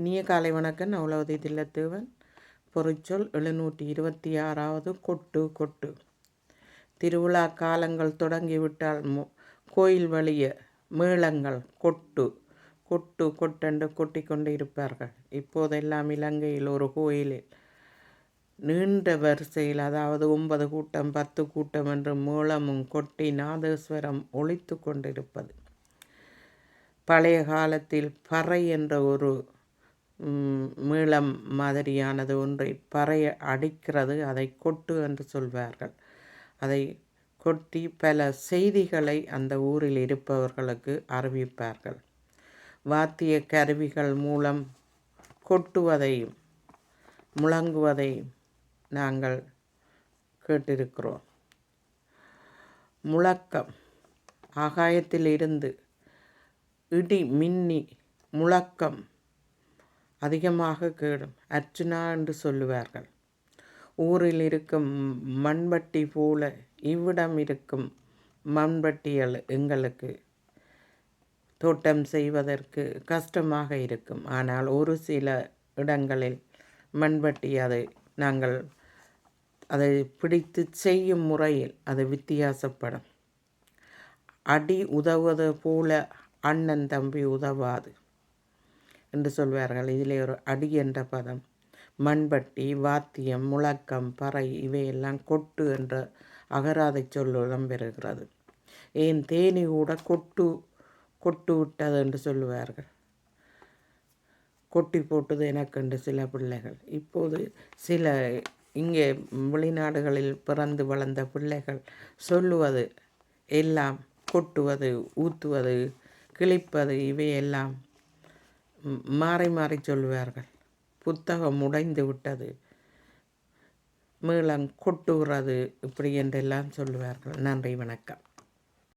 இனிய காலை வணக்கம். அவ்வளவு தில்லத்தேவன். பொறிச்சொல் எழுநூற்றி இருபத்தி ஆறாவது கொட்டு கொட்டு. திருவிழா காலங்கள் தொடங்கிவிட்டால் மு கோயில் வழிய மேளங்கள் கொட்டு கொட்டு கொட்டென்று கொட்டி கொண்டு இருப்பார்கள். இப்போதெல்லாம் இலங்கையில் ஒரு கோயிலில் நீண்ட வரிசையில் அதாவது ஒன்பது கூட்டம் பத்து கூட்டம் என்று மூலமும் கொட்டி நாதேஸ்வரம் ஒழித்து கொண்டிருப்பது. பழைய காலத்தில் பறை என்ற ஒரு மீளம் மாதிரியானது ஒன்றை பறைய அடிக்கிறது அதை கொட்டு என்று சொல்வார்கள். அதை கொட்டி பல செய்திகளை அந்த ஊரில் இருப்பவர்களுக்கு அறிவிப்பார்கள். வாத்திய கருவிகள் மூலம் கொட்டுவதையும் முழங்குவதையும் நாங்கள் கேட்டிருக்கிறோம். முழக்கம். ஆகாயத்திலிருந்து இடி மின்னி முழக்கம். அதிகமாக கேடும். அர்ச்சனா என்று சொல்லுவார்கள். ஊரில் இருக்கும் மண்பட்டி போல இவ்விடம் இருக்கும் மண்பட்டிகள் எங்களுக்கு தோட்டம் செய்வதற்கு கஷ்டமாக இருக்கும். ஆனால் ஒரு சில இடங்களில் மண்பட்டி அதை நாங்கள் அதை பிடித்து செய்யும் முறையில் அது வித்தியாசப்படும். அடி உதவுவது போல அண்ணன் தம்பி உதவாது. என்று சொல்வார்கள். இதிலே ஒரு அடி என்ற பதம். மண்பட்டி வாத்தியம் முழக்கம் பறை இவையெல்லாம் கொட்டு என்ற அகராதை சொல் பெறுகிறது ஏன் தேனி கூட கொட்டு கொட்டு விட்டது என்று சொல்லுவார்கள். கொட்டி போட்டது எனக்கு என்று சில பிள்ளைகள். இப்போது சில இங்கே வெளிநாடுகளில் பிறந்து வளர்ந்த பிள்ளைகள் சொல்லுவது எல்லாம் கொட்டுவது ஊற்றுவது கிழிப்பது இவையெல்லாம் மாறி மாறி சொல்வார்கள் புத்தகம் உடைந்து விட்டது. மீளம் கொட்டுகிறது இப்படி என்றெல்லாம் சொல்லுவார்கள். நன்றி வணக்கம்.